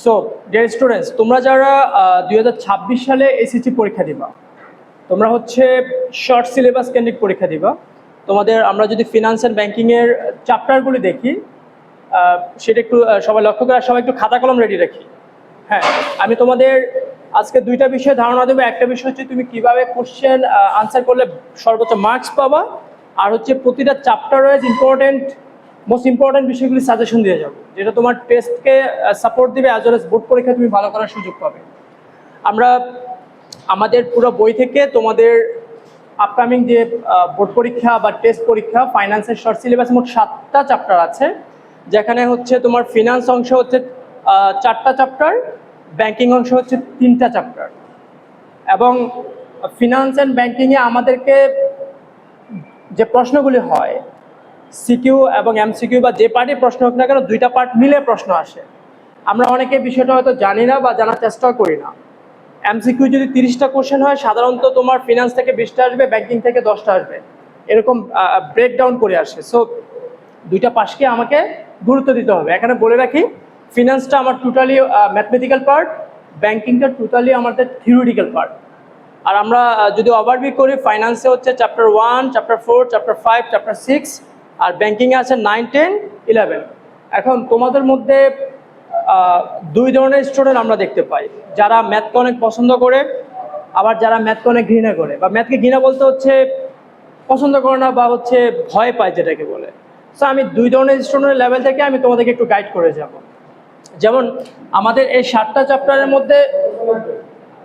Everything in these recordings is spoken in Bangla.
সো ডিয়ার স্টুডেন্টস তোমরা যারা দুই হাজার ছাব্বিশ সালে এসএসসি পরীক্ষা দিবা, তোমরা হচ্ছে শর্ট সিলেবাস কেন্দ্রিক পরীক্ষা দিবা। তোমাদের, আমরা যদি ফিনান্স অ্যান্ড ব্যাঙ্কিংয়ের চ্যাপ্টারগুলি দেখি সেটা একটু সবাই লক্ষ্য করে সবাই একটু খাতা কলম রেডি রাখি। হ্যাঁ আমি তোমাদের আজকে দুইটা বিষয়ে ধারণা দেবো। একটা বিষয় হচ্ছে তুমি কীভাবে কোশ্চেন আনসার করলে সর্বোচ্চ মার্কস পাবা। আর হচ্ছে প্রতিটা chapter wise important most important বিষয়গুলি সাজেশন দিয়ে যাব, যেটা তোমার টেস্টকে সাপোর্ট দিবে অ্যাজ ওয়েল এস বোর্ড পরীক্ষায় তুমি ভালো করার সুযোগ পাবে। আমরা, আমাদের পুরো বই থেকে তোমাদের আপকামিং যে বোর্ড পরীক্ষা বা টেস্ট পরীক্ষা ফাইন্যান্সের শর্ট সিলেবাস মোট সাতটা চ্যাপ্টার আছে, যেখানে হচ্ছে তোমার ফিনান্স অংশ হচ্ছে চারটা চ্যাপ্টার ব্যাংকিং অংশ হচ্ছে তিনটা চ্যাপ্টার এবং ফিনান্স অ্যান্ড ব্যাংকিংয়ে আমাদেরকে যে প্রশ্নগুলি হয় সিকিউ এবং এমসিকিউ বা যে পার্টির প্রশ্ন হোক না কেন, দুইটা পার্ট মিলে প্রশ্ন আসে। আমরা অনেকে বিষয়টা হয়তো জানি না বা জানার চেষ্টাও করি না। এমসিকিউ যদি তিরিশটা কোশ্চেন হয়, সাধারণত তোমার ফিনান্স থেকে বিশটা আসবে ব্যাংকিং থেকে দশটা আসবে। এরকম ব্রেকডাউন করে আসে। সো দুইটা পাশকে আমাকে গুরুত্ব দিতে হবে। এখানে বলে রাখি ফিনান্সটা আমার টোটালি ম্যাথমেটিক্যাল পার্ট ব্যাংকিংটা টোটালি আমাদের থিওরিটিক্যাল পার্ট আর আমরা যদি ওভারভিউ করি ফাইন্যান্সে হচ্ছে chapter one chapter four chapter five chapter six আর ব্যাংকিংয়ে আছে নাইন টেন ইলেভেন এখন তোমাদের মধ্যে দুই ধরনের স্টুডেন্ট আমরা দেখতে পাই। যারা ম্যাথকে অনেক পছন্দ করে আবার যারা ম্যাথকে অনেক ঘৃণা করে। বা ম্যাথকে ঘৃণা বলতে হচ্ছে পছন্দ করে না বা হচ্ছে ভয় পায় যেটাকে বলে। সো আমি দুই ধরনের স্টুডেন্টের লেভেল থেকে আমি তোমাদেরকে একটু গাইড করে যাব। যেমন আমাদের এই সাতটা চ্যাপ্টারের মধ্যে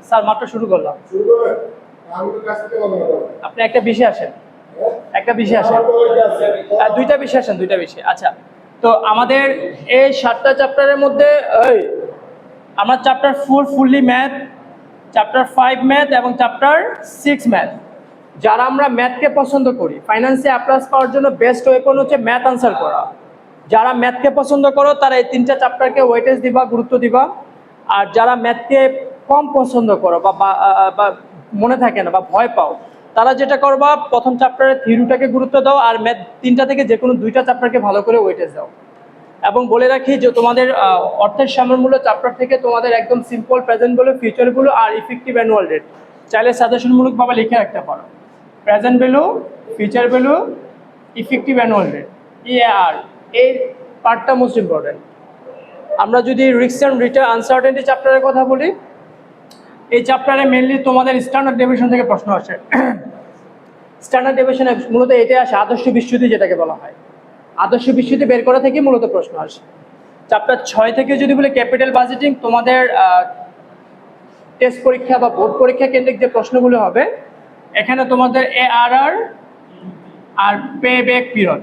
স্যার মাত্র শুরু করলাম। আপনি একটা বিষয় আসেন। একটা বিষয়। আহ, দুইটা বিষয় আসেন দুইটা বিষয়। আচ্ছা তো আমাদের এই সাতটা চ্যাপ্টারের মধ্যে ওই আমরা chapter four fully math chapter five math এবং চ্যাপ্টার সিক্স ম্যাথ যারা আমরা ম্যাথকে পছন্দ করি ফাইন্যান্সে অ্যাপ্লাস পাওয়ার জন্য বেস্ট ওয়েপন হচ্ছে ম্যাথ আনসার করা। যারা ম্যাথকে পছন্দ করো তারা এই তিনটা চ্যাপ্টারকে ওয়েটেজ দিবা গুরুত্ব দিবা। আর যারা ম্যাথকে কম পছন্দ করো বা মনে থাকে না বা ভয় পাও তারা যেটা করবা, প্রথম চ্যাপ্টারের থিওরিটাকে গুরুত্ব দাও আর ম্যাথ তিনটা থেকে যে কোনো দুইটা চ্যাপ্টারকে ভালো করে ওয়েটেজ দাও। এবং বলে রাখি যে তোমাদের অর্থের সামর্মূল্য চ্যাপ্টার থেকে তোমাদের একদম সিম্পল প্রেজেন্ট বলে ফিউচার ফিউচারগুলো আর ইফেক্টিভ অ্যানুয়াল রেট চাইলে সাজেশনমূলকভাবে লিখে রাখতে পারো। Present value future value effective annual rate EAR এই পার্টটা মোস্ট ইম্পর্টেন্ট আমরা যদি রিক্স অ্যান্ড রিটার্ন আনসার্টেনিটি চ্যাপ্টারের কথা বলি এই চ্যাপ্টারে মেনলি তোমাদের স্ট্যান্ডার্ড ডেভিশন থেকে প্রশ্ন আসে। স্ট্যান্ডার্ড ডেভিশনে মূলত এটাই আসে আদর্শ বিচ্যুতি যেটাকে বলা হয়। আদর্শ বিচ্যুতি বের করা থেকে মূলত প্রশ্ন আসে। চ্যাপ্টার ছয় থেকে যদি বলি ক্যাপিটাল বাজেটিং তোমাদের টেস্ট পরীক্ষা বা বোর্ড পরীক্ষা কেন্দ্রিক যে প্রশ্নগুলো হবে, এখানে তোমাদের A R R R payback period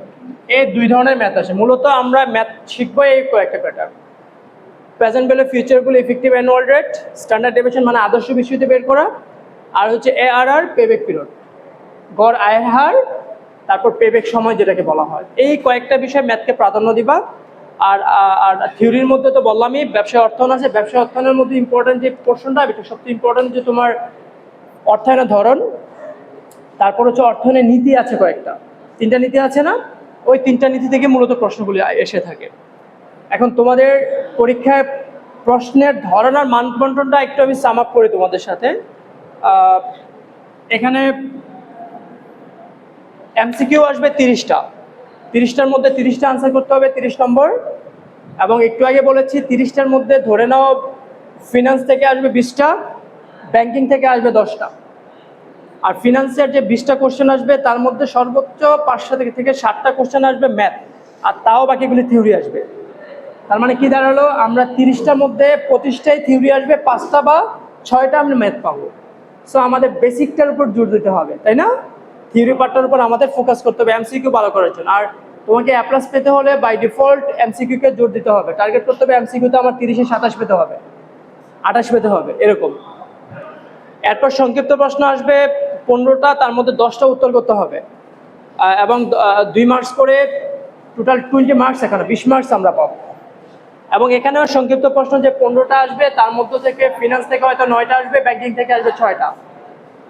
এই দুই ধরনের ম্যাথ আসে। মূলত আমরা ম্যাথ শিখব এই কয়েকটা pattern present value ফিউচারগুলো effective annual rate standard deviation মানে আদর্শ বিশ্বতে বের করা, আর হচ্ছে এ আর আর পেবেক পিরিয়ড গড় আয়ের হার, তারপর পেবেক সময় যেটাকে বলা হয়। এই কয়েকটা বিষয় ম্যাথকে প্রাধান্য দিবা। আর আর থিওরির মধ্যে তো বললামই ব্যবসা অর্থন আছে। ব্যবসা অর্থনের মধ্যে ইম্পর্টেন্ট যে পোর্শনটা এটা সবচেয়ে ইম্পর্টেন্ট যে তোমার অর্থায়নের ধরন। তারপর হচ্ছে অর্থায়নের নীতি আছে কয়েকটা। তিনটা নীতি আছে না? ওই তিনটা নীতি থেকে মূলত প্রশ্নগুলি এসে থাকে। এখন তোমাদের পরীক্ষায় প্রশ্নের ধরন আর মানবন্টনটা একটু আমি সাম আপ করি তোমাদের সাথে। এখানে এমসিকিউ আসবে তিরিশটা। তিরিশটার মধ্যে তিরিশটা আনসার করতে হবে, তিরিশ নম্বর। এবং একটু আগে বলেছি, তিরিশটার মধ্যে ধরে নাও ফিনান্স থেকে আসবে বিশটা ব্যাংকিং থেকে আসবে দশটা। আর ফিনান্সের যে বিশটা কোশ্চেন আসবে, তার মধ্যে সর্বোচ্চ পাঁচটা থেকে থেকে ষাটটা কোশ্চেন আসবে ম্যাথ আর তাও বাকিগুলি থিওরি আসবে। তার মানে কি দাঁড়াল? আমরা তিরিশটার মধ্যে পঁচিশটাই থিওরি আসবে, পাঁচটা বা ছয়টা আমরা ম্যাথ পাবো। সো আমাদের বেসিকটার উপর জোর দিতে হবে, তাই না? থিওরি পার্টটার উপর আমাদের ফোকাস করতে হবে এমসিকিউ ভালো করার জন্য। আর তোমাকে অ্যাপ্লাস পেতে হলে বাই ডিফল্ট এমসিকিউকে জোর দিতে হবে। টার্গেট করতে হবে এমসিকিউতে আমার তিরিশে সাতাশ পেতে হবে, আঠাশ পেতে হবে, এরকম। এরপর সংক্ষিপ্ত প্রশ্ন আসবে, পনেরোটা, তার মধ্যে দশটা উত্তর করতে হবে। এবং দুই মার্কস করে টোটাল টোয়েন্টি মার্কস এখানে, বিশ মার্কস আমরা পাবো। এবং এখানেও সংক্ষিপ্ত প্রশ্ন যে পনেরোটা আসবে, তার মধ্যে থেকে ফিনান্স থেকে হয়তো নয়টা আসবে ব্যাংকিং থেকে আসবে ছয়টা।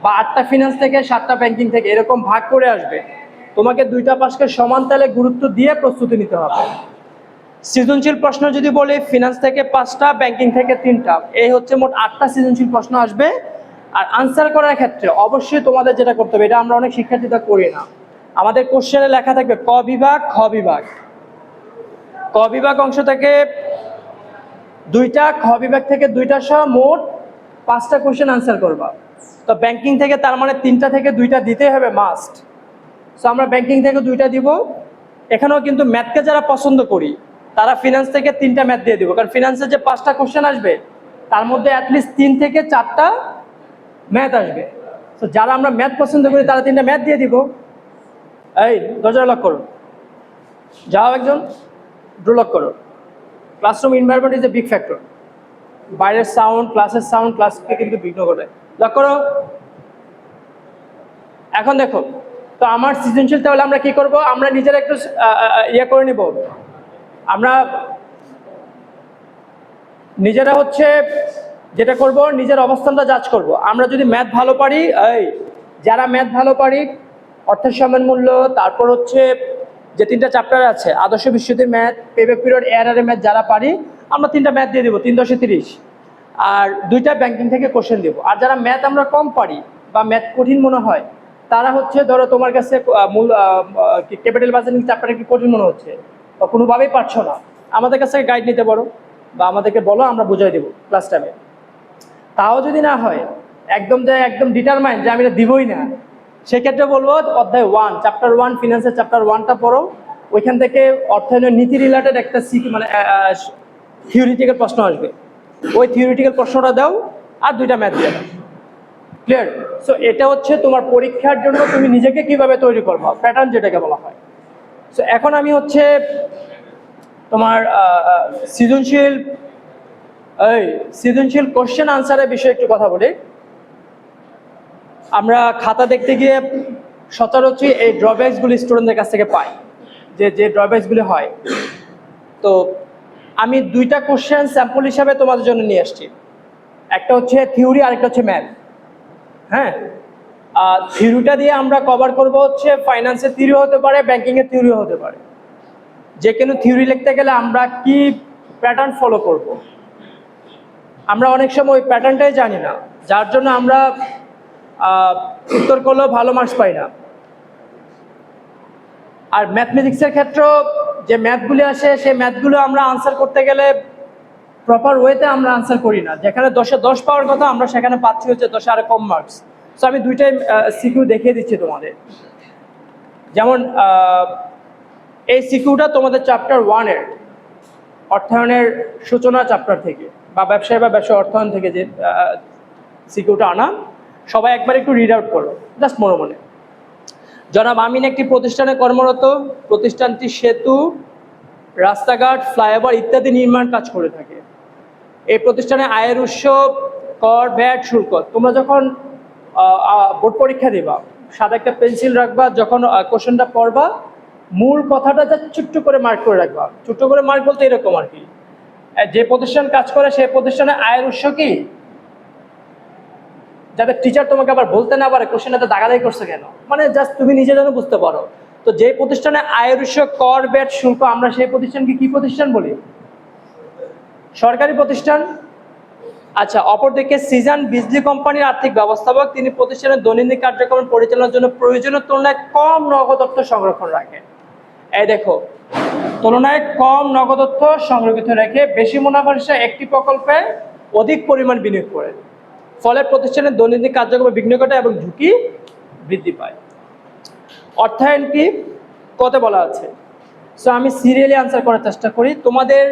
বা আটটা ফিনান্স থেকে সাতটা ব্যাংকিং থেকে, এরকম ভাগ করে আসবে। তোমাকে দুইটা পাশকে সমান তালে গুরুত্ব দিয়ে প্রস্তুতি নিতে হবে। সৃজনশীল প্রশ্ন যদি বলি ফিনান্স থেকে পাঁচটা ব্যাংকিং থেকে তিনটা, এই হচ্ছে মোট আটটা সৃজনশীল প্রশ্ন আসবে। আর আনসার করার ক্ষেত্রে অবশ্যই তোমাদের যেটা করতে হবে, এটা আমরা অনেক শিক্ষার্থীরা করি না। আমাদের কোশ্চেনে লেখা থাকবে, ক বিভাগ, খ বিভাগ। ক বিভাগ অংশ থেকে দুইটা, খ বিভাগ থেকে দুইটা সহ মোট পাঁচটা কোশ্চেন আনসার করবা। তো ব্যাংকিং থেকে তার মানে তিনটা থেকে দুইটা দিতে হবে মাস্ট সো আমরা ব্যাংকিং থেকে দুইটা দিব। এখানেও কিন্তু ম্যাথকে যারা পছন্দ করি, তারা ফিনান্স থেকে তিনটা ম্যাথ দিয়ে দিব। কারণ ফিনান্সের যে পাঁচটা কোশ্চেন আসবে, তার মধ্যে অ্যাটলিস্ট তিন থেকে চারটা ম্যাথ আসবে। তো যারা আমরা ম্যাথ পছন্দ করি, তারা তিনটা ম্যাথ দিয়ে দিব। এই, দরজা লক করো। যাও একজন। ড্রো লক করো। Classroom environment is a big factor বাইরের সাউন্ড ক্লাসের সাউন্ড ক্লাসকে কিন্তু বিঘ্ন করে লক করো। এখন দেখো, তো আমার সৃজনশীল তাহলে আমরা কি করব? আমরা নিজেরা একটু ইয়ে করে নিব। আমরা নিজেরা হচ্ছে যেটা করব, নিজের অবস্থানটা যাচ করব। আমরা যদি ম্যাথ ভালো পারি, এই, যারা ম্যাথ ভালো পারি, অর্থের সমান মূল্য, তারপর হচ্ছে যে তিনটা চ্যাপ্টার আছে, আদর্শ বিশ্বদের ম্যাথ পেবে পিরিয়ড এর ম্যাথ যারা পারি, আমরা তিনটা ম্যাথ দিয়ে দেবো, তিন দশে তিরিশ। আর দুইটা ব্যাংকিং থেকে কোশ্চেন দেবো। আর যারা ম্যাথ আমরা কম পারি বা ম্যাথ কঠিন মনে হয়, তারা হচ্ছে ধরো তোমার কাছে মূল ক্যাপিটাল বাজেটিং চ্যাপ্টারটা কি কঠিন মনে হচ্ছে? বা কোনোভাবেই পারছ না। আমাদের কাছ গাইড নিতে পারো বা আমাদেরকে বলো, আমরা বুঝাই দেবো ক্লাস টাইমে তাও যদি না হয়, একদম যে একদম ডিটারমাইন যে আমি এটা দিবই না। সেক্ষেত্রে বলব অধ্যায় ওয়ান চ্যাপ্টার ওয়ান ফিনান্সের চ্যাপ্টার ওয়ানটা পড়ো। ওইখান থেকে অর্থায়নের নীতি রিলেটেড একটা সিক মানে থিওরিটিক্যাল প্রশ্ন আসবে। ওই থিওরিটিক্যাল প্রশ্নটা দাও আর দুইটা ম্যাথ দিয়ে দাও। ক্লিয়ার সো এটা হচ্ছে তোমার পরীক্ষার জন্য তুমি নিজেকে কীভাবে তৈরি করব প্যাটার্ন যেটাকে বলা হয়। সো এখন আমি হচ্ছে তোমার সৃজনশীল, এই, সৃজনশীল কোশ্চেন আনসারের বিষয়ে একটু কথা বলি। আমরা খাতা দেখতে গিয়ে সচরাচর এই ড্রব্যাকসগুলি স্টুডেন্টদের কাছ থেকে পাই, যে যে ড্রব্যাকসগুলি হয়। তো আমি দুইটা কোশ্চেন স্যাম্পল হিসাবে তোমাদের জন্য নিয়ে আসছি। একটা হচ্ছে থিওরি আরেকটা হচ্ছে ম্যাথ হ্যাঁ? থিওরিটা দিয়ে আমরা কভার করব হচ্ছে ফাইন্যান্সের থিওরি হতে পারে ব্যাংকিংয়ের থিওরি হতে পারে। যে কোনো থিওরি লিখতে গেলে আমরা কি প্যাটার্ন ফলো করব। আমরা অনেক সময় ওই প্যাটার্নটাই জানি না। যার জন্য আমরা উত্তর করলেও ভালো মার্কস পাই না। আর ম্যাথমেটিক্সের ক্ষেত্রেও যে ম্যাথগুলি আসে, সেই ম্যাথগুলো আমরা আনসার করতে গেলে প্রপার ওয়েতে আমরা আনসার করি না। যেখানে দশে দশ পাওয়ার কথা, আমরা সেখানে পাচ্ছি হচ্ছে দশে আরও কম মার্কস সো আমি দুইটাই সিকিউ দেখিয়ে দিচ্ছি তোমাদের। যেমন এই সিকিউটা তোমাদের চ্যাপ্টার ওয়ানের অর্থায়নের সূচনা চ্যাপ্টার থেকে, বা ব্যবসায় বা ব্যবসা অর্থায়ন থেকে যে সিকিউটা আনা। সবাই একবার একটু রিড আউট করো জাস্ট মনে মনে। জনাব আমিন একটি প্রতিষ্ঠানে কর্মরত, প্রতিষ্ঠানটি সেতু, রাস্তাঘাট, ফ্লাইওভার ইত্যাদি নির্মাণ কাজ করে থাকে। এই প্রতিষ্ঠানে আয়ের উৎস, কর ব্যাট শুল্ক। তোমরা যখন বোর্ড পরীক্ষা দিবা, সাদা একটা পেন্সিল রাখবা, যখন কোশ্চেনটা পড়বা, মূল কথাটা যা ছোট্ট করে মার্ক করে রাখবা। ছোট্ট করে মার্ক বলতে এরকম আর কি। যে প্রতিষ্ঠান কাজ করে সেই প্রতিষ্ঠানে আয়ের উৎস কি? যাতে টিচার তোমাকে আবার বলতে না পারে কোশ্চেনটা দাগাদাগি করছে কেন? মানে জাস্ট তুমি নিজে যেন বুঝতে পারো। তো যে প্রতিষ্ঠানে উৎস কর, ব্যাট, শুল্ক, আমরা সেই প্রতিষ্ঠানকে কি প্রতিষ্ঠান বলি? সরকারি প্রতিষ্ঠান? আচ্ছা অপরদিকে সিজন বিজলি কোম্পানির আর্থিক ব্যবস্থাপক, তিনি প্রতিষ্ঠানের দৈনন্দিন কার্যক্রম পরিচালনার জন্য প্রয়োজনীয় তুলনায় কম নগদ অর্থ সংরক্ষণ রাখে। এই দেখো, তুলনায় কম নগদ অর্থ সংরক্ষিত রেখে বেশি মুনাফার হিসেবে একটি প্রকল্পে অধিক পরিমাণ বিনিয়োগ করে। ফলে প্রতিষ্ঠানের দৈনন্দিন কার্যক্রমে বিঘ্ন ঘটে এবং ঝুঁকি বৃদ্ধি পায়। অর্থায়ন কি? কত বলা আছে? সো আমি সিরিয়ালি আনসার করার চেষ্টা করি। তোমাদের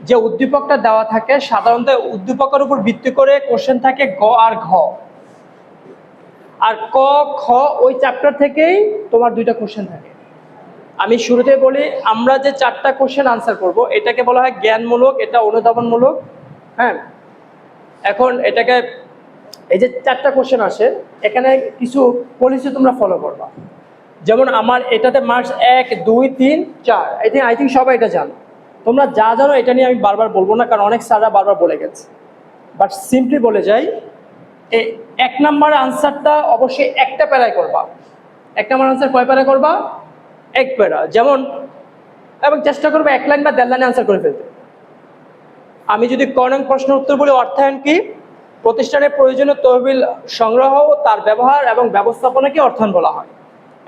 যে উদ্দীপকটা দেওয়া থাকে, সাধারণত উদ্দীপকের উপর ভিত্তি করে কোশ্চেন থাকে গ আর ঘ। আর ক, খ, ওই চ্যাপ্টার থেকেই তোমার দুইটা কোশ্চেন থাকে। আমি শুরুতে বলি, আমরা যে চারটা কোশ্চেন আনসার করব, এটাকে বলা হয় জ্ঞানমূলক, এটা অনুধাবনমূলক হ্যাঁ? এখন এটাকে এই যে চারটা কোশ্চেন আসে, এখানে কিছু পলিসি তোমরা ফলো করবা। যেমন আমার এটাতে মার্কস এক, দুই, তিন, চার। আই থিঙ্ক আই থিঙ্ক সবাই এটা জানো। তোমরা যা জানো এটা নিয়ে আমি বারবার বলব না, কারণ অনেক স্যাররা বারবার বলে গেছে। বাট সিম্পলি বলে যাই এক নাম্বার আনসারটা অবশ্যই একটা প্যারায় করবা। এক নাম্বার আনসার কয় প্যারা করবা? এক প্যারা। যেমন, এবং চেষ্টা করব এক লাইন বা দেড় লাইনে আনসার করে ফেলতে। আমি যদি ক নং প্রশ্নের উত্তর বলি, অর্থায়ন কি? প্রতিষ্ঠানের প্রয়োজনীয় তহবিল সংগ্রহ, তার ব্যবহার এবং ব্যবস্থাপনাকে অর্থায়ন বলা হয়।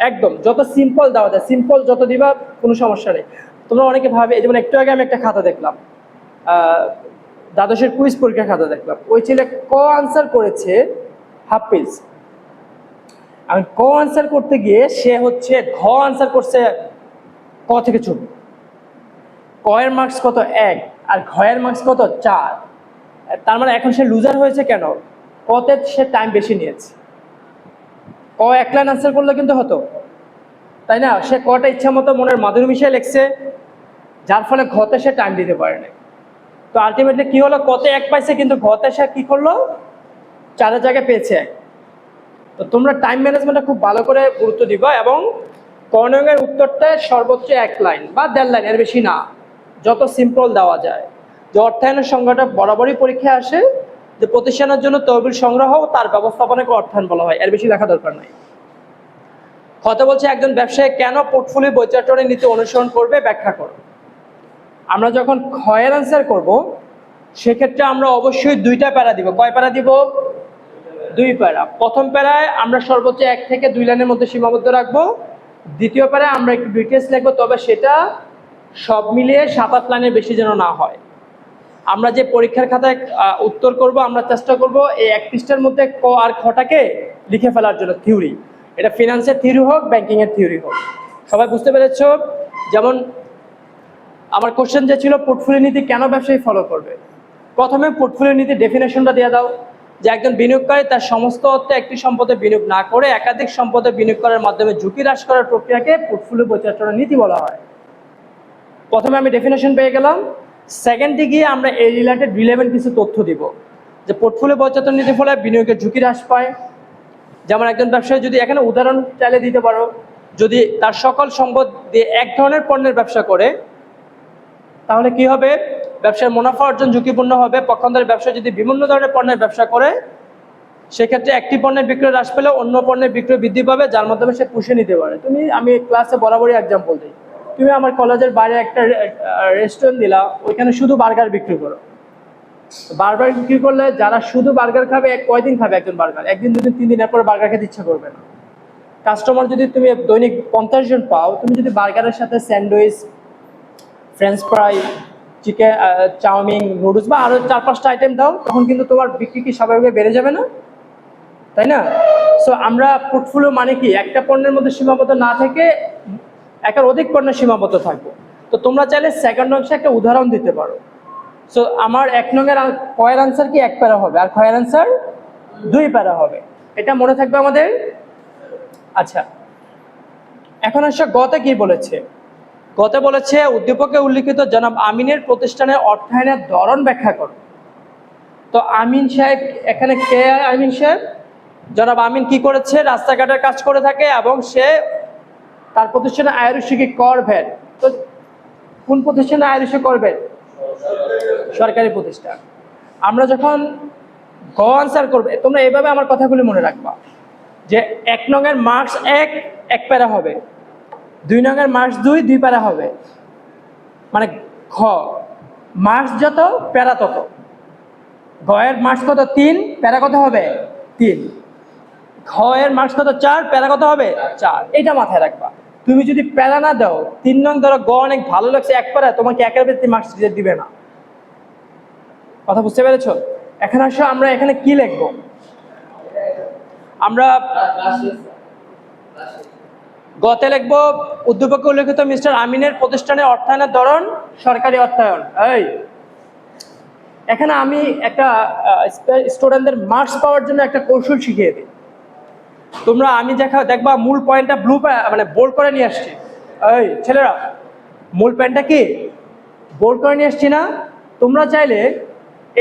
একদম, যত সিম্পল দেওয়া যায় সিম্পল যত দিবা, কোনো সমস্যা নেই। তোমরা অনেকে ভাবে, যেমন একটু আগে আমি একটা খাতা দেখলাম। দ্বাদশের কুইজ পরীক্ষার খাতা দেখলাম। ওই ছেলে ক আনসার করেছে হাফ পেজ আমি ক আনসার করতে গিয়ে সে হচ্ছে, ঘ আনসার করছে ক থেকে চুপ কয়ের মার্কস কত? এক। আর ঘয়ের মার্কস কত? চার। তার মানে এখন সে লুজার হয়েছে কেন? কতে সে টাইম বেশি নিয়েছে। ক এক লাইন আনসার করলে কিন্তু হতো। তাই না? সে কটা ইচ্ছা মতো মনের মাধুরী মিশিয়ে লেখছে, যার ফলে ঘতে সে টাইম দিতে পারে না তো আলটিমেটলি কি হলো? কতে এক পাইছে, কিন্তু ঘতে সে কি করল? চারের জায়গায় পেয়েছে তো তোমরা টাইম ম্যানেজমেন্টটা খুব ভালো করে গুরুত্ব দিবা এবং কর্ণের উত্তরটা সর্বোচ্চ এক লাইন বা দেড় লাইন, এর বেশি না। যত সিম্পল দেওয়া যায়। যে অর্থায়নের সংখ্যাটা বরাবরই পরীক্ষায় আসে, যে প্রতিষ্ঠানের জন্য তহবিল সংগ্রহ ও তার ব্যবস্থাপনাকে অর্থায়ন বলা হয়। এর বেশি লেখা দরকার নাই। কথা বলছে, একজন ব্যবসায়ী কেন পোর্টফোলিও বৈচারণের নীতি অনুসরণ করবে, ব্যাখ্যা করো। আমরা যখন ক্ষয়ের আনসার করব, সেক্ষেত্রে আমরা অবশ্যই দুইটা প্যারা দিব। কয় প্যারা দিব? দুই প্যারা। প্রথম প্যারায় আমরা সর্বোচ্চ এক থেকে দুই লাইনের মধ্যে সীমাবদ্ধ রাখব। দ্বিতীয় প্যারায় আমরা একটু ডিটেলস লিখব, তবে সেটা সব মিলিয়ে সাত আট লাইনের বেশি যেন না হয়। আমরা যে পরীক্ষার খাতায় উত্তর করব, আমরা চেষ্টা করব এই এক পৃষ্ঠার মধ্যে ক আর খটাকে লিখে ফেলার জন্য থিওরি। এটা ফিনান্সের থিওরি হোক, ব্যাংকিংয়ের থিওরি হোক। সবাই বুঝতে পেরেছ? যেমন আমার কোশ্চেন যে ছিল পোর্টফোলিও নীতি কেন ব্যবসায়ী ফলো করবে? প্রথমে পোর্টফোলিও নীতি ডেফিনেশনটা দিয়ে দাও, যে একজন বিনিয়োগকারী তার সমস্ত অর্থে একটি সম্পদে বিনিয়োগ না করে একাধিক সম্পদে বিনিয়োগ করার মাধ্যমে ঝুঁকি হ্রাস করার প্রক্রিয়াকে পোর্টফোলিও পরিচালনা নীতি বলা হয়। প্রথমে আমি ডেফিনেশন পেয়ে গেলাম। সেকেন্ডে গিয়ে আমরা এই রিলেটেড রিলেভেন্ট কিছু তথ্য দিব। যে পোর্টফোলিও পরিচালনা নীতির ফলে বিনিয়োগের ঝুঁকি হ্রাস পায়। যেমন একজন ব্যবসায়ী যদি এখানে উদাহরণ চাইলে দিতে পারো, যদি তার সকল সম্পদ দিয়ে এক ধরনের পণ্যের ব্যবসা করে, তাহলে কি হবে? ব্যবসার মুনাফা অর্জন ঝুঁকিপূর্ণ হবে। পক্ষান্তরে ব্যবসা যদি বিভিন্ন ধরনের পণ্যের ব্যবসা করে, সেক্ষেত্রে একটি পণ্যের বিক্রয় হ্রাস পেলে অন্য পণ্যের বিক্রয় বৃদ্ধি পাবে, যার মাধ্যমে সে পুষে নিতে পারে। তুমি, আমি ক্লাসে বরাবরই এক্সাম্পল দিই। তুমি আমার কলেজের বাইরে একটা রেস্টুরেন্ট দিলা, ওইখানে শুধু বার্গার বিক্রি করো। বার্গার বিক্রি করলে যারা শুধু বার্গার খাবে, এক কয়দিন খাবে একজন বার্গার? একদিন, দুদিন, তিন দিনের পরে বার্গার খেতে ইচ্ছা করবে না। কাস্টমার যদি তুমি দৈনিক পঞ্চাশ জন পাও, তুমি যদি বার্গারের সাথে sandwich French fry chicken chow mein noodles বা আরও চার পাঁচটা আইটেম দাও, তখন কিন্তু তোমার বিক্রি কি স্বাভাবিকভাবে বেড়ে যাবে না? তাই না? সো আমরা পোর্টফোলিও মানে কি? একটা পণ্যের মধ্যে সীমাবদ্ধ না থেকে একের অধিক পণ্য সীমাবদ্ধ থাকব। তো তোমরা চাইলে সেকেন্ড অংশে একটা উদাহরণ দিতে পারো। সো আমার এক নঙের কয়ের আনসার কি? এক প্যারা হবে। আর কয়ের আনসার দুই প্যারা হবে। এটা মনে থাকবে আমাদের? আচ্ছা। এখন আসলে গতে কি বলেছে? গতে বলেছে, উদ্দীপকে উল্লিখিত জনাব আমিনের প্রতিষ্ঠানের অর্থায়নের ধরন ব্যাখ্যা করো। তো আমিন সাহেব, এখানে কে আমিন সাহেব? জনাব আমিন কি করেছে? রাস্তাঘাটের কাজ করে থাকে এবং সে তার প্রতিষ্ঠানে আয়ুষিকি কর ভ্যাট তো কোন প্রতিষ্ঠানে আয়ুষে কর ভ্যাট সরকারি প্রতিষ্ঠান। আমরা যখন গ আনসার করবে তোমরা এভাবে আমার কথাগুলি মনে রাখবা, যে এক নঙের মার্কস এক এক প্যারা হবে। দুই নঙের মার্কস দুই দুই প্যারা হবে। মানে ঘ মার্কস যত, প্যারা তত। ঘয়ের মার্কস কত? তিন, প্যারা কত হবে? তিন। ঘ এর মার্কস কত? চার, প্যারা কত হবে? চার। এটা মাথায় রাখবা। তুমি যদি প্যারা না দাও, তিন নং ধরো গ অনেক ভালো লাগছে, এক প্যারা তোমাকে একের ভিত্তি মার্কস দিবে না। কথা বুঝতে পেরেছ? এখন আসো, আমরা এখানে কি লিখব? আমরা গতে লিখব, উদ্যোগকে উল্লেখিত মিস্টার আমিনের প্রতিষ্ঠানের অর্থায়নের ধরন, সরকারি অর্থায়ন। এই। এখানে আমি একটা স্টুডেন্টদের মার্কস পাওয়ার জন্য একটা কৌশল শিখিয়ে দিই। তোমরা আমি দেখা দেখবা মূল পয়েন্টটা ব্লু মানে বোল্ড করে নিয়ে আসছি। এই ছেলেরা, মূল পয়েন্টটা কি? বোল্ড করে নিয়ে আসছি না? তোমরা চাইলে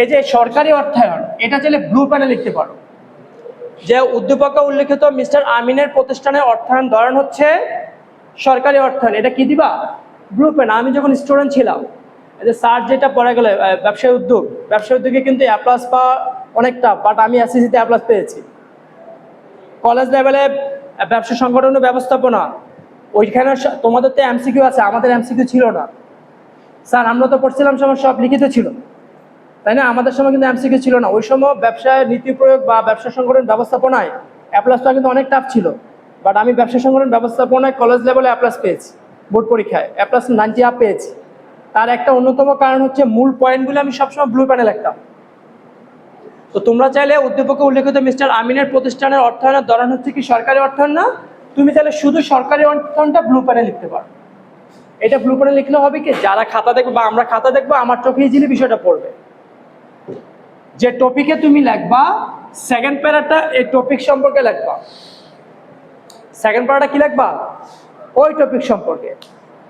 এই যে সরকারি অর্থায়ন, এটা চাইলে ব্লু প্যানে লিখতে পারো। যে উদ্দীপকে উল্লেখিত মিস্টার আমিনের প্রতিষ্ঠানের অর্থায়ন ধরন হচ্ছে সরকারি অর্থায়ন। এটা কি দিবা? ব্লু প্যান আমি যখন স্টুডেন্ট ছিলাম যে স্যার যেটা পড়ে গেলে ব্যবসায় উদ্যোগ, ব্যবসায় উদ্যোগে কিন্তু অ্যাপ্লাস পাওয়া অনেকটা বাট আমি এসএসসিতে এ প্লাস পেয়েছি। কলেজ লেভেলে ব্যবসা সংগঠন ব্যবস্থাপনা, ওইখানে তোমাদের তো এমসিকিউ আছে, আমাদের এমসিকিউ ছিল না। স্যার, আমরা তো পড়ছিলাম সময় সব লিখিত ছিল। তাই না? আমাদের সময় কিন্তু এমসিকিউ ছিল না। ওই সময় ব্যবসায় নীতি প্রয়োগ বা ব্যবসা সংগঠন ব্যবস্থাপনায় অ্যাপ্লাসটা কিন্তু অনেক টাফ ছিল। বাট আমি ব্যবসা সংগঠন ব্যবস্থাপনায় কলেজ লেভেলে অ্যাপ্লাস পেয়েছি বোর্ড পরীক্ষায়। অ্যাপ্লাস নাইনটি আপ পেয়েছি। তার একটা অন্যতম কারণ হচ্ছে মূল পয়েন্টগুলো আমি সবসময় ব্লু প্যানে লিখতাম। তো তোমরা চাইলে উদ্যোপকে উল্লেখিত মিস্টার আমিনের প্রতিষ্ঠানের অর্থায়নের ধরন হচ্ছে কি সরকারি অর্থায়ন না? তুমি চাইলে শুধু সরকারি অর্থায়নটা ব্লু প্যানে লিখতে পারো। এটা ব্লু প্যানে লিখলে হবে কি, যারা খাতা দেখবে বা আমরা খাতা দেখব, আমার চোখে ইজিলি বিষয়টা পড়বে। যে টপিকে তুমি লিখবা সেকেন্ড প্যারাটা এই টপিক সম্পর্কে লিখবা। সেকেন্ড প্যারাটা কি লিখবা? ওই টপিক সম্পর্কে।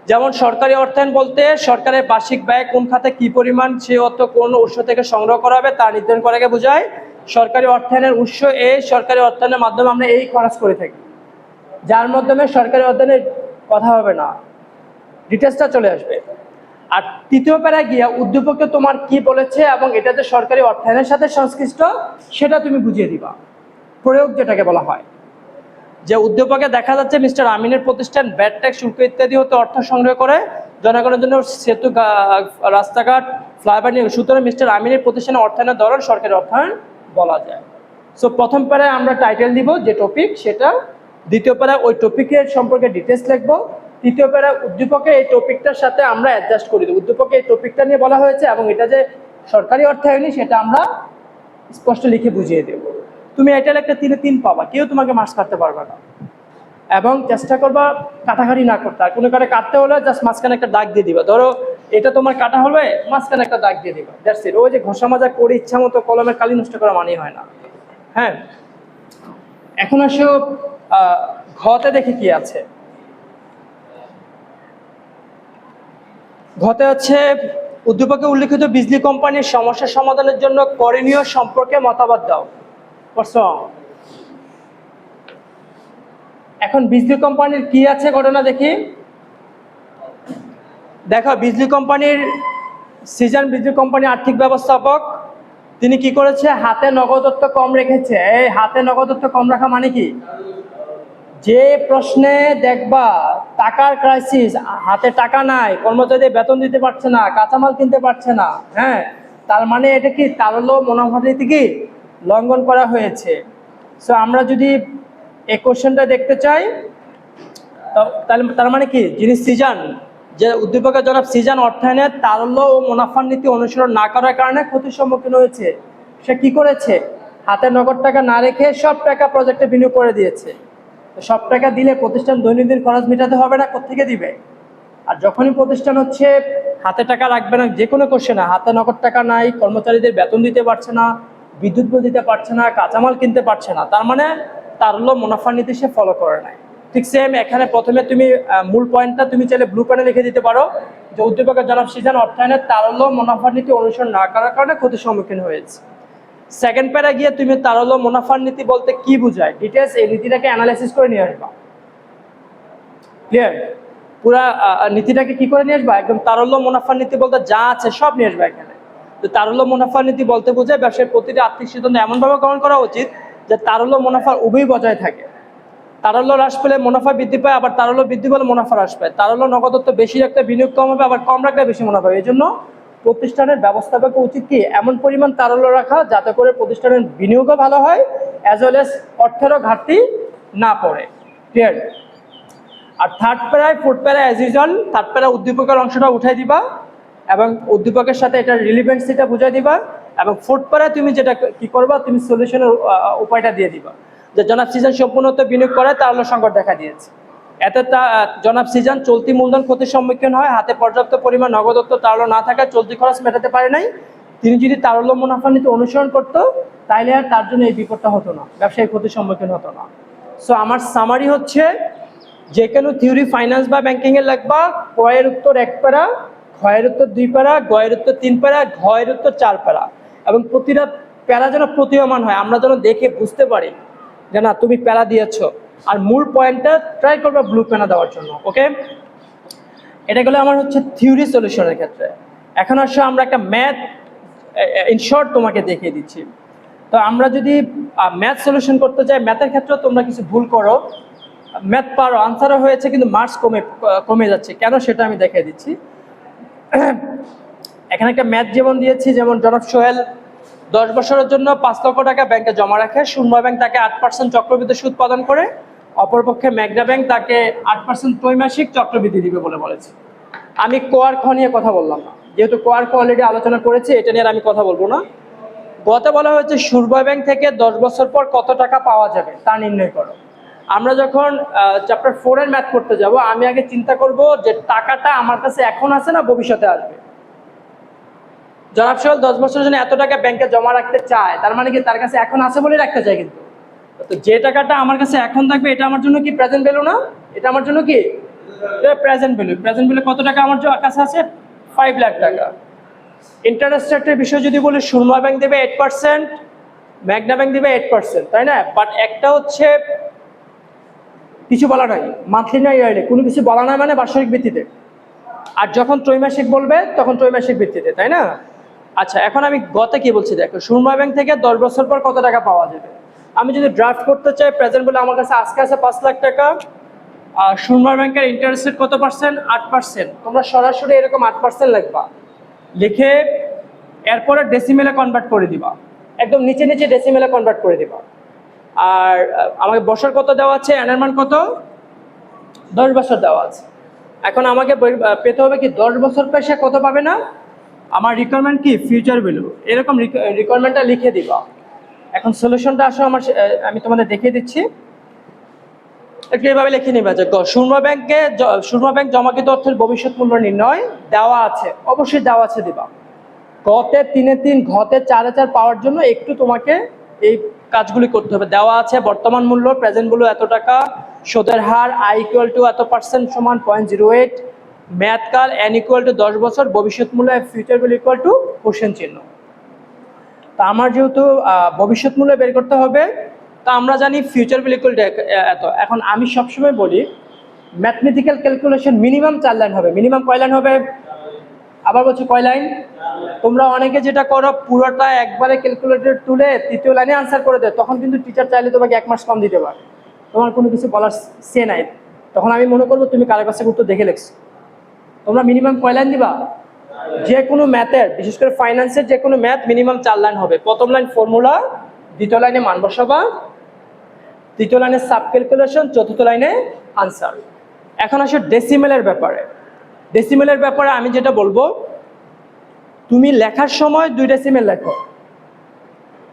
যেমন সরকারি অর্থায়ন বলতে সরকারের বার্ষিক ব্যয় কোন খাতে কি পরিমাণ, সে অর্থ কোন উৎস থেকে সংগ্রহ করা হবে তা নির্ধারণ করাকে বোঝায়। সরকারি অর্থায়নের উৎস এই সরকারি অর্থায়নের মাধ্যমে আমরা এই খরচ করে থাকি। যার মাধ্যমে সরকারি অর্থায়নের কথা হবে না। ডিটেলসটা চলে আসবে। আর তৃতীয় প্যারা গিয়া উদ্যোপকে তোমার কি বলেছে এবং এটা যে সরকারি অর্থায়নের সাথে সংশ্লিষ্ট, সেটা তুমি বুঝিয়ে দিবা। প্রয়োগ যেটাকে বলা হয়। যে উদ্যোপকে দেখা যাচ্ছে মিস্টার আমিনের প্রতিষ্ঠান, ব্যাট ট্যাক্স শুল্ক ইত্যাদি হতে অর্থ সংগ্রহ করে। জনগণের জন্য সেতু রাস্তাঘাট, ফ্লাইওভার নিয়ে। সুতরাং মিস্টার আমিনের প্রতিষ্ঠানের অর্থায়নের ধরন সরকারি অর্থায়ন বলা যায়। সো প্রথম প্যারায় আমরা টাইটেল দিব, যে টপিক সেটা। দ্বিতীয় প্যারায় ওই টপিকের সম্পর্কে ডিটেলস লিখব। তৃতীয় প্যারায় উদ্দীপকে এই টপিকটার সাথে আমরা অ্যাডজাস্ট করি দিই উদ্দীপকে এই টপিকটা নিয়ে বলা হয়েছে এবং এটা যে সরকারি অর্থায়নই, সেটা আমরা স্পষ্ট লিখে বুঝিয়ে দেব। তুমি এটা একটা তিনে তিন পাবা, কেউ তোমাকে মাছ কাটতে পারবে না। এবং চেষ্টা করবা কাটাকাটি না করতে। আর কোনো কাটে কাটতে হলে জাস্ট মাঝখানে একটা দাগ দিয়ে দিবা। ধরো, এটা তোমার কাটা হবে মাঝখানে একটা দাগ দিয়ে দিবা। দ্যাটস ইট ওই যে ঘষা মাজা করে ইচ্ছা মতো কলমের কালি নষ্ট করা মানেই হয় না। হ্যাঁ? এখন আসো ঘতে দেখি কি আছে। ঘতে হচ্ছে উদ্যোপকে উল্লেখিত বিজলি কোম্পানির সমস্যা সমাধানের জন্য করণীয় সম্পর্কে মতামত দাও। এখন বিজলি কোম্পানির কি আছে ঘটনা দেখি? দেখো, বিজলি কোম্পানির সিজন বিজলি কোম্পানি আর্থিক ব্যবস্থাপক, তিনি কি করেছে? হাতে নগদত্ব কম রেখেছে। এই হাতে নগদত্ব কম রাখা মানে কি? যে প্রশ্নে দেখবা, টাকার ক্রাইসিস হাতে টাকা নাই, কর্মচারীদের বেতন দিতে পারছে না, কাঁচামাল কিনতে পারছে না হ্যাঁ? তার মানে এটা কি তারল্য মনোভাবনীতি কি? লঙ্ঘন করা হয়েছে। সো আমরা যদি এই কোশ্চেনটা দেখতে চাই তাহলে তার মানে কি? যিনি সিজান, যে উদ্দীপকের জনাব সিজান অর্থায়নের তারল্য ও মুনাফার নীতি অনুসরণ না করার কারণে ক্ষতির সম্মুখীন হয়েছে। সে কি করেছে? হাতে নগদ টাকা না রেখে সব টাকা প্রজেক্টে বিনিয়োগ করে দিয়েছে। সব টাকা দিলে প্রতিষ্ঠান দৈনন্দিন খরচ মেটাতে হবে না? কোথেকে দিবে? আর যখনই প্রতিষ্ঠান হচ্ছে, হাতে টাকা রাখবে না, যে কোনো কোশ্চেনে হাতে নগদ টাকা নাই, কর্মচারীদের বেতন দিতে পারছে না বিদ্যুৎ বিল দিতে পারছে না, কাঁচামাল কিনতে পারছে না, তার মানে তার হলো মুনাফার নীতি সে ফলো করে নাই। ঠিক সেম এখানে প্রথমে তুমি মূল পয়েন্টটা তুমি চাইলে ব্লু প্যানে লিখে দিতে পারো, যে উদ্যোগের জনাব সিজন অর্থায়নের তারল্য মুনাফার নীতি অনুসরণ না করার কারণে ক্ষতির সম্মুখীন হয়েছে। সেকেন্ড প্যারা গিয়ে তুমি তারল্য মুনাফার নীতি বলতে কি বুঝায়? ডিটেলস এই নীতিটাকে অ্যানালাইসিস করে নিয়ে আসবা। ক্লিয়ার পুরা নীতিটাকে কি করে নিয়ে আসবা? একদম তারল্য মুনাফার নীতি বলতে যা আছে সব নিয়ে আসবা এখানে। তো তারল্য মুনাফার নীতি বলতে বোঝায়, ব্যবসায়ের প্রতিটি আর্থিক সিদ্ধান্ত এমনভাবে গ্রহণ করা উচিত যে তারল্য মুনাফার উভয় বজায় থাকে। তারল্য হ্রাস পেলে মুনাফা বৃদ্ধি পায়, আবার তারল্য বৃদ্ধি পেলে মুনাফা হ্রাস পায়। তারল্য নগদত্ব বেশি রাখতে বিনিয়োগ কম হবে, আবার কম রাখলে বেশি মুনাফা হবে। এই জন্য প্রতিষ্ঠানের ব্যবস্থাপক উচিত কি? এমন পরিমাণ তারল্য রাখা যাতে করে প্রতিষ্ঠানের বিনিয়োগও ভালো হয় অ্যাজ ওয়েল এস অর্থেরও ঘাটতি না পড়ে। ক্লিয়ার আর থার্ড প্যারায় ফোর্থ প্যারায় অ্যাজ ইউজুয়াল থার্ড প্যারা উদ্দীপকের অংশটা উঠাই দিবা। এবং উদ্দীপকের সাথে এটার রিলিভেন্সিটা বুঝাই দিবা এবং ফোর্থ প্যারায় তুমি যেটা কি করবা, তুমি সলিউশনের উপায়টা দিয়ে দিবা। যে জনাব সিজন সম্পূর্ণত বিনিয়োগ করে হলো সংকট দেখা দিয়েছে। এতে তা জনাব সিজন চলতি মূলধন ক্ষতির সম্মুখীন হয়, হাতে পর্যাপ্ত পরিমাণ নগদত্ব তারল্য না থাকায় চলতি খরচ মেটাতে পারে নাই। তিনি যদি তারল্য মুনাফা নীতি অনুসরণ করতো, তাইলে আর তার জন্য এই বিপদটা হতো না, ব্যবসায়িক ক্ষতির সম্মুখীন হতো না। সো আমার সামারি হচ্ছে, যে কোনো থিওরি ফাইন্যান্স বা ব্যাংকিংয়ে লাগবা কয়ের উত্তর এক প্যারা ক্ষয়ের উত্তর দুই প্যারা গয়ের উত্তর তিন প্যারা ঘয়ের উত্তর চার প্যারা এবং প্রতিটা প্যারা যেন প্রতীয়মান হয়, আমরা যেন দেখে বুঝতে পারি যে না, তুমি প্যারা দিয়েছ। আর মূল পয়েন্টটা ট্রাই করবে ব্লু প্যানা দেওয়ার জন্য ওকে এটা গেলে আমার হচ্ছে থিওরি সলিউশনের ক্ষেত্রে। এখন আসলে আমরা একটা ম্যাথ ইন শর্ট তোমাকে দেখিয়ে দিচ্ছি। তো আমরা যদি ম্যাথ সলিউশন করতে চাই ম্যাথের ক্ষেত্রে তোমরা কিছু ভুল করো। ম্যাথ পারো আনসারও হয়েছে, কিন্তু মার্কস কমে কমে যাচ্ছে। কেন সেটা আমি দেখিয়ে দিচ্ছি। এখানে একটা ম্যাথ যেমন দিয়েছি, যেমন জনাব সোহেল দশ বছরের জন্য পাঁচ লক্ষ টাকা ব্যাংকে জমা রাখে। শূন্য ব্যাংক তাকে আট পার্সেন্ট চক্রবৃদ্ধি সুদ প্রদান করে। অপরপক্ষে ম্যাগনা ব্যাংক তাকে আট পার্সেন্ট ত্রৈমাসিক চক্রবৃদ্ধি দিবে বলে বলেছে। আমি কোয়ার খ নিয়ে কথা বললাম না। যেহেতু কোয়ার খ অলরেডি আলোচনা করেছি, এটা নিয়ে আমি কথা বলব না। গত বলা হয়েছে সুরবা ব্যাংক থেকে দশ বছর পর কত টাকা পাওয়া যাবে তা নির্ণয় করো। আমরা যখন চ্যাপ্টার ফোরের ম্যাথ করতে যাব, আমি আগে চিন্তা করব যে টাকাটা আমার কাছে এখন আছে না ভবিষ্যতে আসবে। জনাব দশ বছরের জন্য এত টাকা ব্যাংকে জমা রাখতে চায়, তার মানে কি তার কাছে এখন আছে বলে রাখতে চায় কিন্তু? তো যে টাকাটা আমার কাছে এখন থাকবে, এটা আমার জন্য কি প্রেজেন্ট ভ্যালু না? এটা আমার জন্য কি? প্রেজেন্ট ভ্যালু প্রেজেন্ট ভ্যালু কত টাকা আমার কাছে আছে? ফাইভ লাখ টাকা। ইন্টারেস্ট রেটের বিষয় যদি বলি, সুরমা ব্যাংক দেবে এইট পার্সেন্ট ম্যাগনা ব্যাংক দেবে এইট পার্সেন্ট তাই না? বাট একটা হচ্ছে কিছু বলা নাই, মান্থলি না ইয়ারলি কোনো কিছু বলা নাই মানে বার্ষিক ভিত্তিতে। আর যখন ত্রৈমাসিক বলবে, তখন ত্রৈমাসিক ভিত্তিতে, তাই না? আচ্ছা এখন আমি গতে কি বলছি দেখো, সুরমা ব্যাংক থেকে দশ বছর পর কত টাকা পাওয়া যাবে? আমি যদি ড্রাফট করতে চাই প্রেজেন্ট বলে আমার কাছে আজকে আছে পাঁচ লাখ টাকা, আর সুরমা ব্যাংকের ইন্টারেস্ট রেট কত পার্সেন্ট আট পার্সেন্ট তোমরা সরাসরি এরকম আট পার্সেন্ট লিখবা। লিখে এরপরে ডেসিমেলে কনভার্ট করে দিবা। একদম নিচে নিচে ডেসিমেলে কনভার্ট করে দিবা। আর আমাকে বছর কত দেওয়া আছে? এনের কত? দশ বছর দেওয়া আছে। এখন আমাকে পেতে হবে কি দশ বছর সে কত পাবে না? আমার রিকোয়ারমেন্ট কি? ফিউচার ভ্যালু এরকম রিকোয়ারমেন্টটা লিখে দিবা। এখন সলিউশনটা আসো আমার আমি তোমাদের দেখিয়ে দিচ্ছি। একটু এভাবে লিখে নিবা যে সুরমা ব্যাংকে সুরমা ব্যাংক জমাকৃত অর্থের ভবিষ্যৎ মূল্য নির্ণয় দেওয়া আছে। অবশ্যই দেওয়া আছে দিবা। গতে তিনে তিন, ঘতে চারে চার পাওয়ার জন্য একটু তোমাকে এই কাজগুলি করতে হবে। দেওয়া আছে বর্তমান মূল্য প্রেজেন্ট মূল্য এত টাকা সুদের হার আই ইকুয়াল টু এত পার্সেন্ট সমান পয়েন্ট জিরো এইট ম্যাথকাল এন ইকুয়াল টু দশ বছর, ভবিষ্যৎ মূল্য future value equal to question চিহ্ন। তা আমার যেহেতু ভবিষ্যৎ মূল্য বের করতে হবে, তা আমরা জানি ফিউচার ভ্যালু ইকুয়াল টু এত। এখন আমি সবসময় বলি ম্যাথমেটিক্যাল ক্যালকুলেশন মিনিমাম চার লাইন হবে। মিনিমাম কয় লাইন হবে? আবার বলছি কয় লাইন? তোমরা অনেকে যেটা করো, পুরোটা একবারে ক্যালকুলেটর তুলে তৃতীয় লাইনে আনসার করে দেয়, তখন কিন্তু টিচার চাইলে তোমাকে এক মাস কম দিতে পারে। তোমার কোনো কিছু বলার সে নাই। তখন আমি মনে করব তুমি কারও কাছে উত্তর দেখে লেখছো। তোমরা মিনিমাম কয় লাইন দিবা? যে কোনো ম্যাথের বিশেষ করে ফাইন্যান্সের যে কোনো ম্যাথ মিনিমাম চার লাইন হবে। প্রথম লাইন ফর্মুলা দ্বিতীয় লাইনে মান বসাবা, তৃতীয় লাইনে সাব ক্যালকুলেশন চতুর্থ লাইনে আনসার এখন আসো ডেসিমেলের ব্যাপারে। ডেসিমেলের ব্যাপারে আমি যেটা বলব, তুমি লেখার সময় দুই ডেসিমেল লেখো।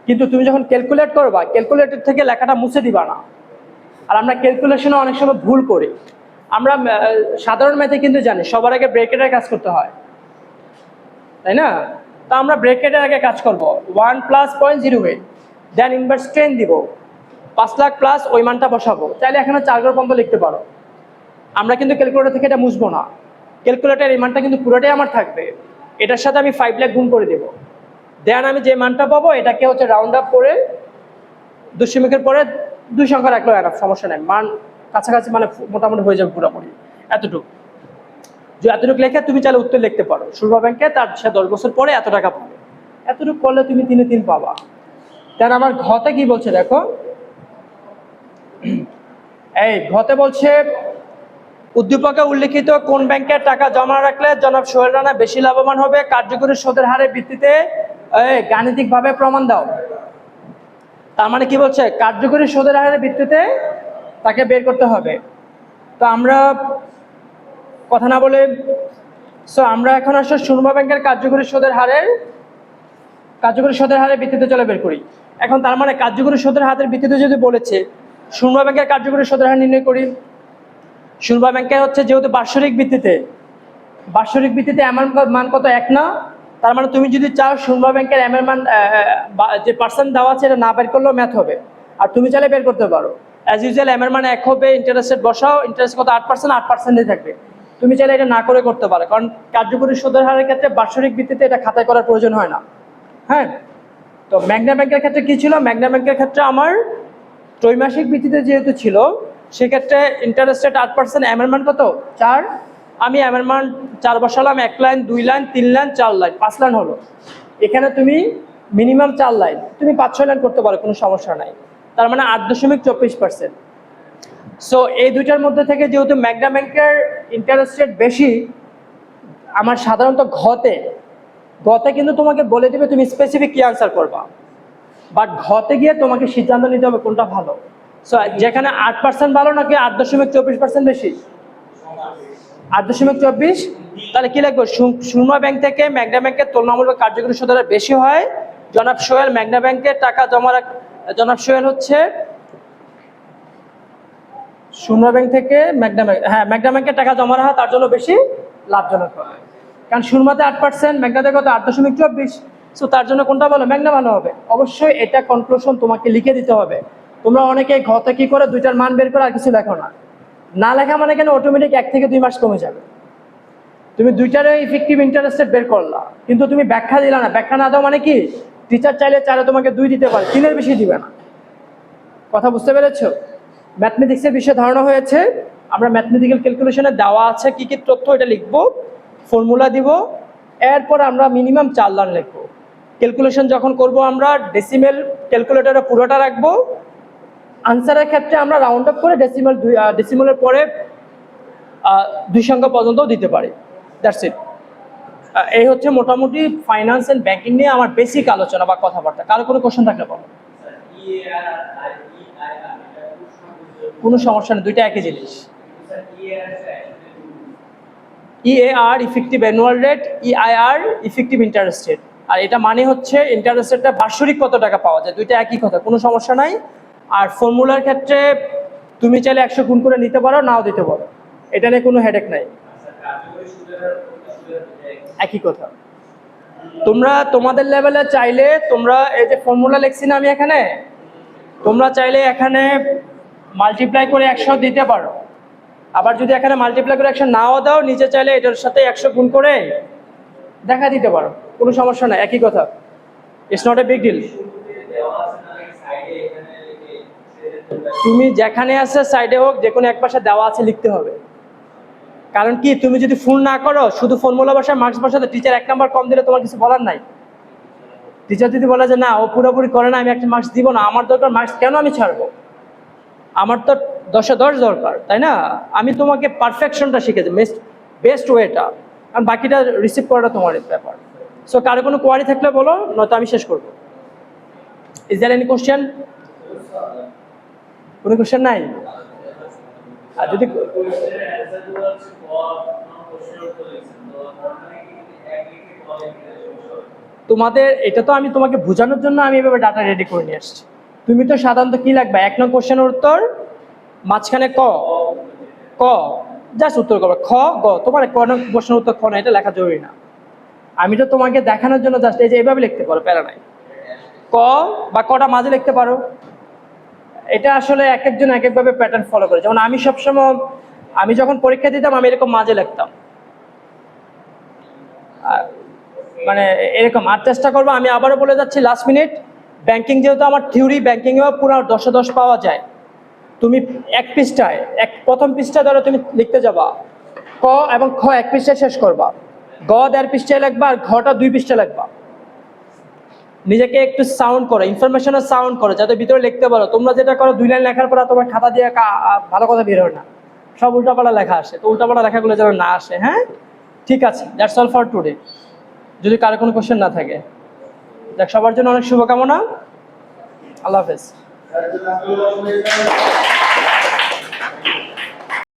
কিন্তু তুমি যখন ক্যালকুলেট করবা ক্যালকুলেটর থেকে লেখাটা মুছে দিবা না। আর আমরা ক্যালকুলেশনে অনেক সময় ভুল করি। আমরা সাধারণ ম্যাথে কিন্তু জানি, সবার আগে ব্রেকেটের কাজ করতে হয়। তাই না? তো আমরা ব্রেকেটের আগে কাজ করব। One plus point zero eight then inverse ten দিব। পাঁচ লাখ প্লাস ওই মানটা বসাবো। চাইলে এখানে চার পর্যন্ত লিখতে পারো। আমরা কিন্তু ক্যালকুলেটর থেকে এটা মুছবো না। ক্যালকুলেটর এই মানটা কিন্তু পুরোটাই আমার থাকবে। এটার সাথে আমি ফাইভ লাখ গুণ করে দেবো। দেন আমি যে মানটা পাবো, এটাকে হচ্ছে রাউন্ড আপ করে দশমিকের পরে দুই সংখ্যা রাখলেও এনাফ সমস্যা নেই। মান কাছাকাছি মানে মোটামুটি হয়ে যাবে পুরোপুরি। এতটুকু। যে এতটুকু লেখে, তুমি চাইলে উত্তর লিখতে পারো। সুরমা ব্যাংকে তার সে দশ বছর পরে এত টাকা পাবে। এতটুকু করলে তুমি তিনে তিন পাবা। দেন আমার ঘতে কি বলছে দেখো? এই ঘতে বলছে উদ্দীপকে উল্লেখিত কোন ব্যাংকে টাকা জমা রাখলে জনাব সোহেল রানা বেশি লাভবান হবে? কার্যকরী সুদের হারের ভিত্তিতে গাণিতিকভাবে প্রমাণ দাও। তার মানে কি বলছে? কার্যকরী সুদের হারের ভিত্তিতে তাকে বের করতে হবে। তো আমরা কথা না বলে সো আমরা এখন আসলে সুরমা ব্যাংকের কার্যকরী সুদের হারের, কার্যকরী সুদের হারের ভিত্তিতে চলে বের করি। এখন তার মানে কার্যকরী সুদের হারের ভিত্তিতে যদি বলেছে, সুরমা ব্যাংকের কার্যকরী সুদের হার নির্ণয় করি। সুরমা ব্যাংকে হচ্ছে, যেহেতু বাৎসরিক ভিত্তিতে বাৎসরিক ভিত্তিতে এমন মান কত এক না? তার মানে তুমি যদি চাও সুরমা ব্যাংকের এমএর মান যে পার্সেন্ট দেওয়া আছে এটা না বের করলেও ম্যাথ হবে। আর তুমি চাইলে বের করতে পারো। অ্যাজ ইউজুয়াল এমএর মানে এক হবে ইন্টারেস্টেড বসাও ইন্টারেস্ট কত আট পার্সেন্ট আট পার্সেন্টই থাকবে। তুমি চাইলে এটা না করে করতে পারো, কারণ কার্যকরী সুদের হারের ক্ষেত্রে বাৎসরিক ভিত্তিতে এটা খাতায় করার প্রয়োজন হয় না। হ্যাঁ? তো ম্যাগনা ব্যাংকের ক্ষেত্রে কি ছিল? ম্যাগনা ব্যাংকের ক্ষেত্রে আমার ত্রৈমাসিক ভিত্তিতে যেহেতু ছিল সেক্ষেত্রে ইন্টারেস্ট রেট আট পার্সেন্ট মান কত? চার। আমি মান চার বসালাম এক লাইন দুই লাইন তিন লাইন চার লাইন পাঁচ লাইন হলো। এখানে তুমি মিনিমাম চার লাইন তুমি পাঁচ ছয় লাইন করতে পারো কোনো সমস্যা নাই। তার মানে আট দশমিক চব্বিশ পার্সেন্ট সো এই দুইটার মধ্যে থেকে যেহেতু ম্যাগনা ব্যাংকের ইন্টারেস্ট রেট বেশি আমার সাধারণত ঘতে ঘতে কিন্তু তোমাকে বলে দেবে তুমি স্পেসিফিক কি আনসার করবা। বাট ঘতে গিয়ে তোমাকে সিদ্ধান্ত নিতে হবে কোনটা ভালো। যেখানে আট পার্সেন্ট ভালো নাকি আট দশমিক চব্বিশ পার্সেন্ট বেশি? আট দশমিক চব্বিশ? তাহলে কি লাগবে? সুরমা ব্যাংক থেকে ম্যাগনা ব্যাংকের তুলনামূলক কার্যকরী সুদের বেশি হয়। জনাব সোহেল, ম্যাগনা ব্যাংকে টাকা জমা রাখ, জনাব সোহেল হচ্ছে সুরমা ব্যাংক থেকে ম্যাগনা ব্যাংক হ্যাঁ ম্যাগনা ব্যাংকে টাকা জমা রাখা তার জন্য বেশি লাভজনক হবে কারণ সুরমাতে আট পার্সেন্ট ম্যাগনাতে কত? আট দশমিক চব্বিশ। সো তার জন্য কোনটা ভালো? ম্যাগনা ভালো হবে। অবশ্যই এটা কনক্লুশন তোমাকে লিখে দিতে হবে। তোমরা অনেকে ঘতে কি করে দুইটার মান বের করে আর কিছু লেখো না। না লেখা মানে কেন অটোমেটিক এক থেকে দুই মাস কমে যাবে। তুমি দুইটারে ইফেক্টিভ ইন্টারেস্টেড বের করলা, কিন্তু তুমি ব্যাখ্যা দিলা না। ব্যাখ্যা না দাও মানে কি? টিচার চাইলে চারে তোমাকে দুই দিতে পারে, তিনের বেশি দিবে না। কথা বুঝতে পেরেছ? ম্যাথমেটিক্সের বিষয়ে ধারণা হয়েছে, আমরা ম্যাথমেটিক্যাল ক্যালকুলেশনে দেওয়া আছে কি কি তথ্য, এটা লিখব ফর্মুলা দিব, এরপর আমরা মিনিমাম চার লাইন লিখব। ক্যালকুলেশন যখন করব আমরা ডেসিমেল ক্যালকুলেটরে পুরোটা রাখব আনসারের ক্ষেত্রে আমরা রাউন্ড আপ করে ডেসিমেল ডেসিমেলের পরে দুই সংখ্যা পর্যন্তও দিতে পারি। দ্যাটস ইট এই হচ্ছে মোটামুটি ফাইন্যান্স অ্যান্ড ব্যাংকিং নিয়ে আমার বেসিক আলোচনা বা কথাবার্তা। কারও কোনো কোশ্চেন থাকলে বলো। কোনো সমস্যা নেই, দুইটা একই জিনিস। EAR effective annual rate EIR effective interest rate আর এটা মানে হচ্ছে ইন্টারেস্ট রেটটা বাৎসরিক কত টাকা পাওয়া যায়, দুইটা একই কথা, কোনো সমস্যা নাই। আর ফর্মুলার ক্ষেত্রে তুমি চাইলে একশো গুণ করে নিতে পারো, নাও দিতে পারো। এটা নিয়ে কোনো হেডেক নাই। একই কথা। তোমরা তোমাদের লেভেলে চাইলে তোমরা এই যে ফর্মুলা লিখছি না আমি এখানে, তোমরা চাইলে এখানে মাল্টিপ্লাই করে একশো দিতে পারো। আবার যদি এখানে মাল্টিপ্লাই করে একশো নাও দাও, নিচে চাইলে এটার সাথে একশো গুণ করে দেখা দিতে পারো। কোনো সমস্যা নাই, একই কথা। It's not a big deal তুমি যেখানে আছে সাইডে হোক, যে কোনো এক পাশে দেওয়া আছে লিখতে হবে। কারণ কি, তুমি যদি ফুল না করো, শুধু ফর্মুলা ভাষায় মার্কস ভাষাতে টিচার এক নাম্বার কম দিলে তোমার কিছু বলার নাই। টিচার যদি বলে যে, না, ও পুরোপুরি করে না, আমি একটা মার্কস দিব না, আমার দরকার মার্কস কেন আমি ছাড়বো? আমার তো দশে দশ দরকার, তাই না? আমি তোমাকে পারফেকশনটা শিখেছি বেস্ট বেস্ট ওয়েটা কারণ বাকিটা রিসিভ করাটা তোমার ব্যাপার। সো কারও কোনো কোয়ারি থাকলে বলো, নয়তো আমি শেষ করব। ইজ দ্যার এনি কোশ্চেন কোনো কোশ্চেন নাই? আর যদি তোমাদের, এটা তো আমি তোমাকে বোঝানোর জন্য আমি এভাবে ডাটা রেডি করে নিয়ে আসছি। তুমি তো সাধারণত কি লাগবে? এক নং কোশ্চেনের উত্তর, মাঝখানে ক। ক জাস্ট উত্তর করবে। খ, গ। তোমার ক নং কোশ্চেনের উত্তর খ না, এটা লেখা জরুরি না। আমি তো তোমাকে দেখানোর জন্য জাস্ট এই যে এইভাবে লিখতে পারো, প্যারা নাই। ক বা কটা মাঝে লিখতে পারো? এটা আসলে এক একজন এক একভাবে প্যাটার্ন ফলো করে। যেমন আমি সবসময়, আমি যখন পরীক্ষা দিতাম, আমি এরকম মাঝে লিখতাম। মানে এরকম, আর চেষ্টা করব, আমি আবারও বলে যাচ্ছি লাস্ট মিনিট ব্যাংকিং যেহেতু আমার থিওরি ব্যাংকিংয়েও পুরো দশে দশ পাওয়া যায়। তুমি এক পৃষ্ঠায়, এক, প্রথম পৃষ্ঠা ধরে তুমি লিখতে যাবা, ক এবং খ এক পৃষ্ঠায় শেষ করবা। গ দেড় পৃষ্ঠায় লিখবা আর ঘটা দুই পৃষ্ঠায় লিখবা। নিজেকে একটু সাউন্ড করো ইনফরমেশনের সাউন্ড করো, যাতে ভিতরে লিখতে পারো। তোমরা যেটা করো, দুই লাইন লেখার পর তোমার খাতা দিয়ে ভালো কথা বের হয় না। সব উল্টাপাল্টা লেখা আসে। তো উল্টাপাল্টা লেখাগুলো যেন না আসে হ্যাঁ? ঠিক আছে দ্যাটস অল ফর টুডে যদি কারও কোনো কোশ্চেন না থাকে। দেখ, সবার জন্য অনেক শুভকামনা। আল্লাহ হাফেজ।